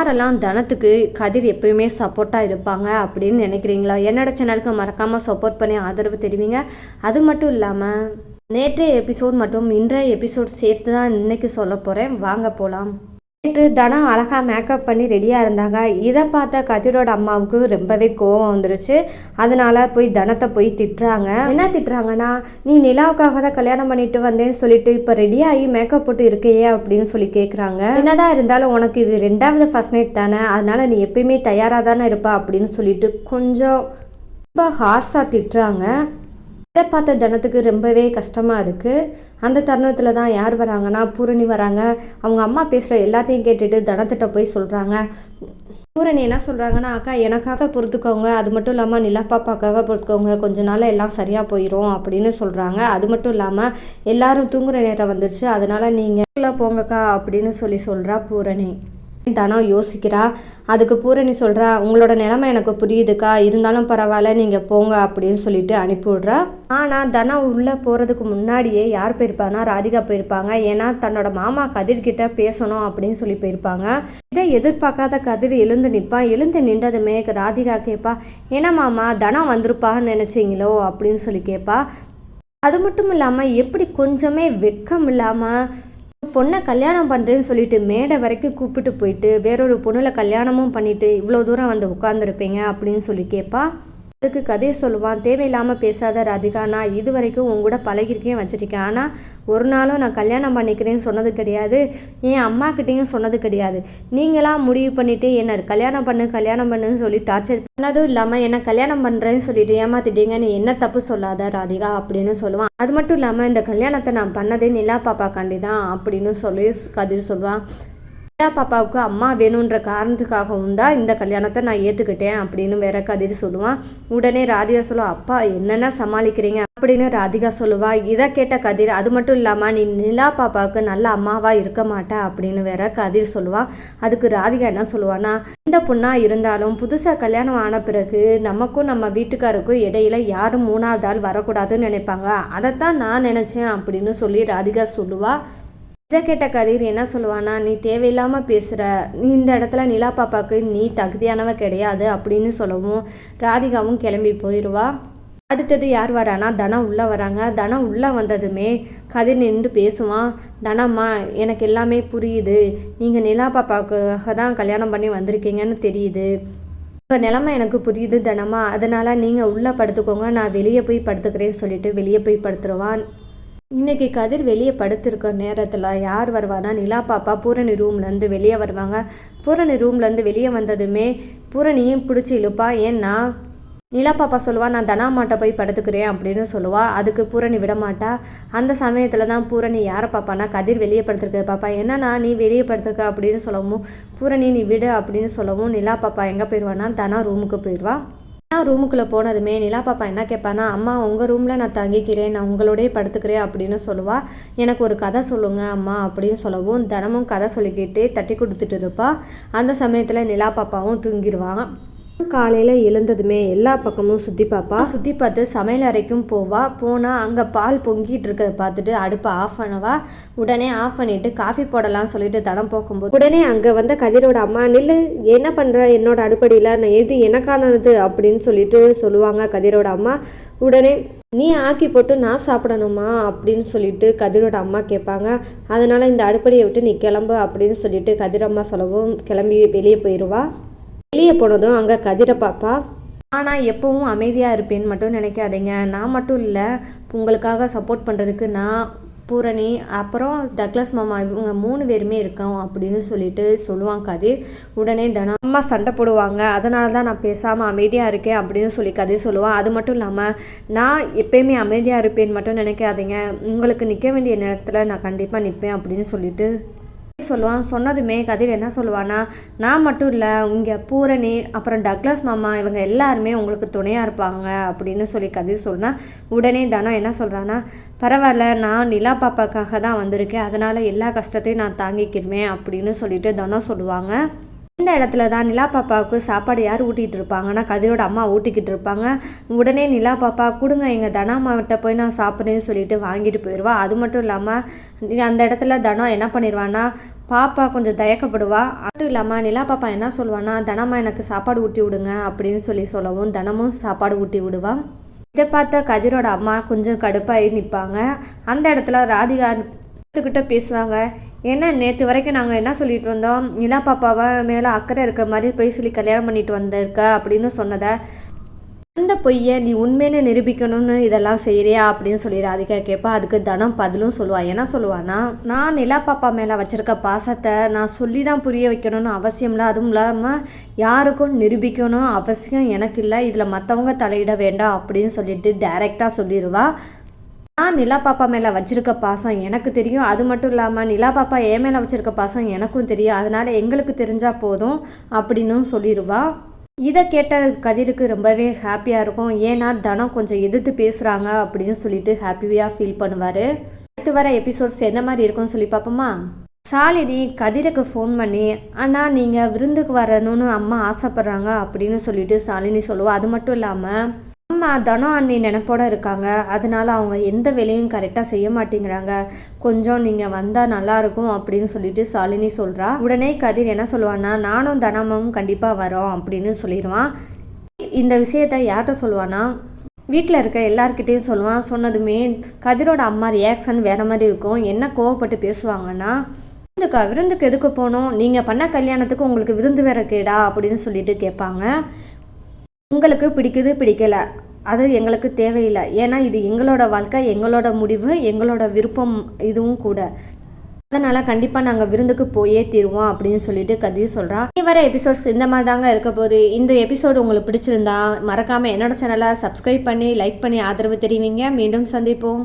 யாரெல்லாம் தனத்துக்கு கதிர் எப்பயுமே சப்போர்ட்டாக இருப்பாங்க அப்படின்னு நினைக்கிறீங்களா? என்னோட சேனலுக்கு மறக்காமல் சப்போர்ட் பண்ணி ஆதரவு தெரிவிங்க. அது மட்டும் இல்லாமல் நேற்றைய எபிசோட் மற்றும் இன்றைய எபிசோட் சேர்த்து தான் இன்னைக்கு சொல்ல போகிறேன் வாங்க போகலாம் நேற்று தனம் அழகாக மேக்கப் பண்ணி ரெடியாக இருந்தாங்க. இதை பார்த்த கதிரோட அம்மாவுக்கு ரொம்பவே கோவம் வந்துருச்சு. அதனால போய் தனத்தை போய் திட்டுறாங்க. என்ன திட்டுறாங்கன்னா நீ நிலாவுக்காக தான் கல்யாணம் பண்ணிட்டு வந்தேன்னு சொல்லிட்டு இப்போ ரெடியாகி மேக்கப் போட்டு இருக்கையே அப்படின்னு சொல்லி கேட்குறாங்க என்னதான் இருந்தாலும் உனக்கு இது ரெண்டாவது ஃபர்ஸ்ட் நைட் தானே. அதனால நீ எப்பயுமே தயாராக தானே இருப்பா அப்படின்னு சொல்லிட்டு கொஞ்சம் ரொம்ப ஹார்ஸாக திட்டுறாங்க. இதை பார்த்த தனத்துக்கு ரொம்பவே கஷ்டமாக இருக்குது அந்த தருணத்தில் தான் யார் வராங்கன்னா பூரணி வராங்க. அவங்க அம்மா பேசுகிற எல்லாத்தையும் கேட்டுட்டு தனத்திட்ட போய் சொல்கிறாங்க பூரணி என்ன சொல்கிறாங்கன்னா அக்கா எனக்காக பொறுத்துக்கோங்க. அது மட்டும் இல்லாமல் நிலா பாப்பாக்காக பொறுத்துக்கோங்க. கொஞ்ச நாள் எல்லாம் சரியாக போயிடும் அப்படின்னு சொல்கிறாங்க அது மட்டும் இல்லாமல் எல்லாரும் தூங்குகிற நேரம் வந்துடுச்சு அதனால் நீங்கள் போங்கக்கா அப்படின்னு சொல்லி சொல்கிறா பூரணி. தனம் யோசிக்கிறா அதுக்கு பூரணி சொல்கிறா உங்களோட நிலைமை எனக்கு புரியுதுக்கா இருந்தாலும் பரவாயில்ல நீங்கள் போங்க அப்படின்னு சொல்லிட்டு அனுப்பிவிட்றா ஆனால் தனம் உள்ளே போகிறதுக்கு முன்னாடியே யார் போயிருப்பாங்கன்னா ராதிகா போயிருப்பாங்க. ஏன்னா தன்னோட மாமா கதிர்கிட்ட பேசணும் அப்படின்னு சொல்லி போயிருப்பாங்க. இதை எதிர்பார்க்காத கதிர் எழுந்து நிற்பான் எழுந்து நின்றதுமே ராதிகா கேட்பா ஏன்னா மாமா தனம் வந்திருப்பான்னு நினச்சிங்களோ? அப்படின்னு சொல்லி கேட்பா அது மட்டும் இல்லாமல் எப்படி கொஞ்சமே வெக்கம் இல்லாமல் பொண்ணை கல்யாணம் பண்ணுறேன்னு சொல்லிட்டு மேடை வரைக்கும் கூப்பிட்டு போயிட்டு வேறொரு பொண்ணில் கல்யாணமும் பண்ணிவிட்டு இவ்வளோ தூரம் வந்து உட்காந்துருப்பீங்க அப்படின்னு சொல்லி கேட்பா அதுக்கு கதை சொல்லுவான். தேவையில்லாமல் பேசாத ராதிகா நான் இது வரைக்கும் உங்க கூட பழகிருக்கேன் வச்சுருக்கேன். ஆனால் ஒரு நாளும் நான் கல்யாணம் பண்ணிக்கிறேன்னு சொன்னது கிடையாது. என் அம்மாக்கிட்டேயும் சொன்னது கிடையாது. நீங்களாம் முடிவு பண்ணிவிட்டு என்ன கல்யாணம் பண்ணு கல்யாணம் பண்ணுன்னு சொல்லி டார்ச்சர் பண்ணதும் இல்லாமல் என்ன கல்யாணம் பண்ணுறேன்னு சொல்லிட்டு ஏமாத்திட்டீங்க நீ என்ன தப்பு சொல்லாத ராதிகா அப்படின்னு சொல்லுவான். அது மட்டும் இல்லாமல் இந்த கல்யாணத்தை நான் பண்ணதே நிலா பாப்பாக்காண்டி தான் அப்படின்னு சொல்லி கதிர் சொல்லுவான். நிலா பாப்பாவுக்கு அம்மா வேணுன்ற காரணத்துக்காகவும் தான் இந்த கல்யாணத்தை நான் ஏற்றுக்கிட்டேன் அப்படின்னு வேற கதிர் சொல்லுவான் உடனே ராதிகா சொல்லுவா அப்பா என்னென்ன சமாளிக்கிறீங்க? அப்படின்னு ராதிகா சொல்லுவா. இதை கேட்ட கதிர் அது மட்டும் இல்லாமல் நீ நிலா பாப்பாவுக்கு நல்ல அம்மாவா இருக்க மாட்டா? அப்படின்னு வேற கதிர் சொல்லுவான் அதுக்கு ராதிகா என்ன சொல்லுவான்னா இந்த பொண்ணா இருந்தாலும் புதுசாக கல்யாணம் ஆன பிறகு நமக்கும் நம்ம வீட்டுக்காருக்கும் இடையில யாரும் மூணாவது ஆள் வரக்கூடாதுன்னு நினைப்பாங்க. அதைத்தான் நான் நினச்சேன் அப்படின்னு சொல்லி ராதிகா சொல்லுவா. இதை கேட்ட கதிர் என்ன சொல்லுவானா நீ தேவையில்லாமல் பேசுகிற நீ இந்த இடத்துல நிலா பாப்பாவுக்கு நீ தகுதியானவ கிடையாது அப்படின்னு சொல்லவும் ராதிகாவும் கிளம்பி போயிடுவா அடுத்தது யார் வரானா தனம் உள்ளே வராங்க. தனம் உள்ளே வந்ததுமே கதிர் நின்று பேசுவான். தனம்மா எனக்கு எல்லாமே புரியுது. நீங்கள் நிலா பாப்பாவுக்காக தான் கல்யாணம் பண்ணி வந்திருக்கீங்கன்னு தெரியுது. உங்கள் நிலமை எனக்கு புரியுது தனமா அதனால் நீங்கள் உள்ளே படுத்துக்கோங்க. நான் வெளியே போய் படுத்துக்கிறேன்னு சொல்லிட்டு வெளியே போய் படுத்துருவான். இன்னைக்கு கதிர் வெளியே படுத்திருக்க நேரத்தில் யார் வருவானா நிலா பாப்பா. பூரணி ரூம்லேருந்து வெளியே வருவாங்க. பூரணி ரூம்லேருந்து வெளியே வந்ததுமே பூரணியும் பிடிச்சி இழுப்பா. ஏன்னா நிலா பாப்பா சொல்லுவா நான் தனாமாட்ட போய் படுத்துக்கிறேன் அப்படின்னு சொல்லுவா. அதுக்கு பூரணி விடமாட்டா அந்த சமயத்தில் தான் பூரணி யாரை பாப்பானா கதிர் வெளியே படுத்திருக்க பாப்பா. என்னன்னா நீ வெளியே படுத்திருக்க? அப்படின்னு சொல்லவும் பூரணி நீ விடு அப்படின்னு சொல்லவும் நிலா பாப்பா எங்கே போயிடுவானா தனா ரூமுக்கு போயிடுவா நான் ரூமுக்குள்ளே போனதுமே நிலா பாப்பா என்ன கேட்பானா அம்மா உங்கள் ரூமில் நான் தங்கிக்கிறேன் நான் உங்களோடய படுத்துக்கிறேன் அப்படின்னு சொல்லுவா. எனக்கு ஒரு கதை சொல்லுங்க அம்மா அப்படின்னு சொல்லவும் தினமும் கதை சொல்லிக்கிட்டே தட்டி கொடுத்துட்டு இருப்பாள் அந்த சமயத்தில் நிலா பாப்பாவும் தூங்கிடுவாங்க காலையில் எழுந்ததுமே எல்லா பக்கமும் சுற்றி பார்ப்பா சுற்றி பார்த்து சமையல் அறைக்கும் போவா. போனால் அங்கே பால் பொங்கிட்டு இருக்கிறத பார்த்துட்டு அடுப்பை ஆஃப் பண்ணவா. உடனே ஆஃப் பண்ணிட்டு காஃபி போடலாம்னு சொல்லிட்டு தடம் போகும்போது உடனே அங்கே வந்த கதிரோட அம்மா நில்லு என்ன பண்ணுற என்னோட அடுப்படியில் நான் எது எனக்கானது? அப்படின்னு சொல்லிட்டு சொல்லுவாங்க கதிரோட அம்மா. உடனே நீ ஆக்கி போட்டு நான் சாப்பிடணுமா? அப்படின்னு சொல்லிட்டு கதிரோட அம்மா கேட்பாங்க. அதனால் இந்த அடுப்படியை விட்டு நீ கிளம்பு அப்படின்னு சொல்லிட்டு கதிரம்மா சொல்லவும் கிளம்பி வெளியே போயிடுவா வெளியே போனதும் அங்கே கதிரை பாப்பா. ஆனால் எப்பவும் அமைதியாக இருப்பேன்னு மட்டும் நினைக்காதீங்க. நான் மட்டும் இல்லை உங்களுக்காக சப்போர்ட் பண்ணுறதுக்கு நான் பூரணி அப்புறம் டக்ளஸ் மாமா இவங்க மூணு பேருமே இருக்கோம் அப்படின்னு சொல்லிட்டு சொல்லுவான் கதிர். உடனே தினம் சண்டை போடுவாங்க. அதனால தான் நான் பேசாமல் அமைதியாக இருக்கேன் அப்படின்னு சொல்லி கதிர் சொல்லுவான் அது மட்டும் இல்லாமல் நான் எப்பயுமே அமைதியாக இருப்பேன்னு மட்டும் நினைக்காதீங்க. உங்களுக்கு நிற்க வேண்டிய நேரத்தில் நான் கண்டிப்பாக நிற்பேன் அப்படின்னு சொல்லிட்டு சொல்லுவான். சொன்னதுமே கதிர் என்ன சொல்லுவானா நான் மட்டும் இல்லை இங்கே பூரணி அப்புறம் டக்ளஸ் மாமா இவங்க எல்லாருமே உங்களுக்கு துணையாக இருப்பாங்க அப்படின்னு சொல்லி கதிர் சொன்னால் உடனே தனம் என்ன சொல்கிறான்னா பரவாயில்ல நான் நிலா பாப்பாக்காக தான் வந்திருக்கேன். அதனால் எல்லா கஷ்டத்தையும் நான் தாங்கிக்கிறேன் அப்படின்னு சொல்லிட்டு தனம் சொல்லுவாங்க. இந்த இடத்துல தான் நிலா பாப்பாவுக்கு சாப்பாடு யார் ஊட்டிகிட்டு இருப்பாங்கன்னா கதிரோட அம்மா ஊட்டிக்கிட்டு இருப்பாங்க. உடனே நிலா பாப்பா கொடுங்க எங்கள் தனாமாவிட்ட போய் நான் சாப்பிட்றேன்னு சொல்லிட்டு வாங்கிட்டு போயிடுவா அது மட்டும் இல்லாமல் அந்த இடத்துல தனம் என்ன பண்ணிடுவான்னா பாப்பா கொஞ்சம் தயக்கப்படுவா. அதுவும் இல்லாமல் நிலா பாப்பா என்ன சொல்லுவான்னா தனமா எனக்கு சாப்பாடு ஊட்டி விடுங்க அப்படின்னு சொல்லி சொல்லவும் தனமும் சாப்பாடு ஊட்டி விடுவா. இதை பார்த்த கதிரோட அம்மா கொஞ்சம் கடுப்பாகி நிற்பாங்க அந்த இடத்துல ராதிகா கிட்ட பேசுவாங்க. ஏன்னா நேற்று வரைக்கும் நாங்கள் என்ன சொல்லிட்டு இருந்தோம்? நிலா பாப்பாவை மேலே அக்கறை இருக்க மாதிரி போய் சொல்லி கல்யாணம் பண்ணிட்டு வந்திருக்க அப்படின்னு சொன்னதை அந்த பொய்யை நீ உண்மைன்னு நிரூபிக்கணும்னு இதெல்லாம் செய்கிறியா அப்படின்னு சொல்லி ராதிகா கேட்பா அதுக்கு தனம் பதிலும் சொல்லுவா. என்ன சொல்லுவான்னா நான் நிலா பாப்பா மேலே வச்சிருக்க பாசத்தை நான் சொல்லி தான் புரிய வைக்கணும்னு அவசியம் இல்லை. அதுவும் இல்லாமல் யாருக்கும் நிரூபிக்கணும் அவசியம் எனக்கு இல்லை. இதில் மற்றவங்க தலையிட வேண்டாம் அப்படின்னு சொல்லிட்டு டைரெக்டாக சொல்லிடுவா நான் நிலா பாப்பா மேலே வச்சிருக்க பாசம் எனக்கு தெரியும். அது மட்டும் இல்லாமல் நிலா பாப்பா என் மேலே வச்சிருக்க பாசம் எனக்கும் தெரியும். அதனால் எங்களுக்கு தெரிஞ்சால் போதும் அப்படின்னு சொல்லிடுவா இதை கேட்ட கதிருக்கு ரொம்பவே ஹாப்பியாக இருக்கும். ஏன்னா தனம் கொஞ்சம் எதிர்த்து பேசுகிறாங்க அப்படின்னு சொல்லிட்டு ஹாப்பியாக ஃபீல் பண்ணுவார். அடுத்து வர எபிசோட்ஸ் எந்த மாதிரி இருக்கும்னு சொல்லி பார்ப்போமா சாலினி கதிருக்கு ஃபோன் பண்ணி அண்ணா நீங்கள் விருந்துக்கு வரணும்னு அம்மா ஆசைப்பட்றாங்க அப்படின்னு சொல்லிட்டு சாலினி சொல்லுவோம் அது மட்டும் இல்லாமல் அம்மா தனம் அண்ணி நினைப்போட இருக்காங்க. அதனால அவங்க எந்த வேலையும் கரெக்டாக செய்ய மாட்டேங்கிறாங்க. கொஞ்சம் நீங்கள் வந்தால் நல்லாயிருக்கும் அப்படின்னு சொல்லிட்டு சாலினி சொல்கிறா உடனே கதிர் என்ன சொல்லுவான்னா நானும் தனமும் கண்டிப்பாக வரோம் அப்படின்னு சொல்லிடுவான். இந்த விஷயத்த யார்கிட்ட சொல்லுவான்னா வீட்டில் இருக்க எல்லாருக்கிட்டேயும் சொல்லுவான். சொன்னதுமே கதிரோட அம்மா ரியாக்ஷன் வேற மாதிரி இருக்கும். என்ன கோவப்பட்டு பேசுவாங்கன்னா விருந்துக்கா விருந்துக்கு எதுக்கு போகணும்? நீங்கள் பண்ண கல்யாணத்துக்கு உங்களுக்கு விருந்து வேற கேடா அப்படின்னு சொல்லிட்டு கேட்பாங்க. உங்களுக்கு பிடிக்குது பிடிக்கல. அது எங்களுக்கு தேவையில்லை. ஏன்னா இது எங்களோட வாழ்க்கை எங்களோட முடிவு எங்களோட விருப்பம் இதுவும் கூட. அதனால் கண்டிப்பாக நாங்கள் விருந்துக்கு போயே தீருவோம் அப்படின்னு சொல்லிட்டு கதி சொல்கிறான் இனி வர எபிசோட்ஸ் இந்த மாதிரி தாங்க இருக்க போது இந்த எபிசோடு உங்களுக்கு பிடிச்சிருந்தா மறக்காமல் என்னோட சேனலை சப்ஸ்கிரைப் பண்ணி லைக் பண்ணி ஆதரவு தெரிவிங்க. மீண்டும் சந்திப்போம்.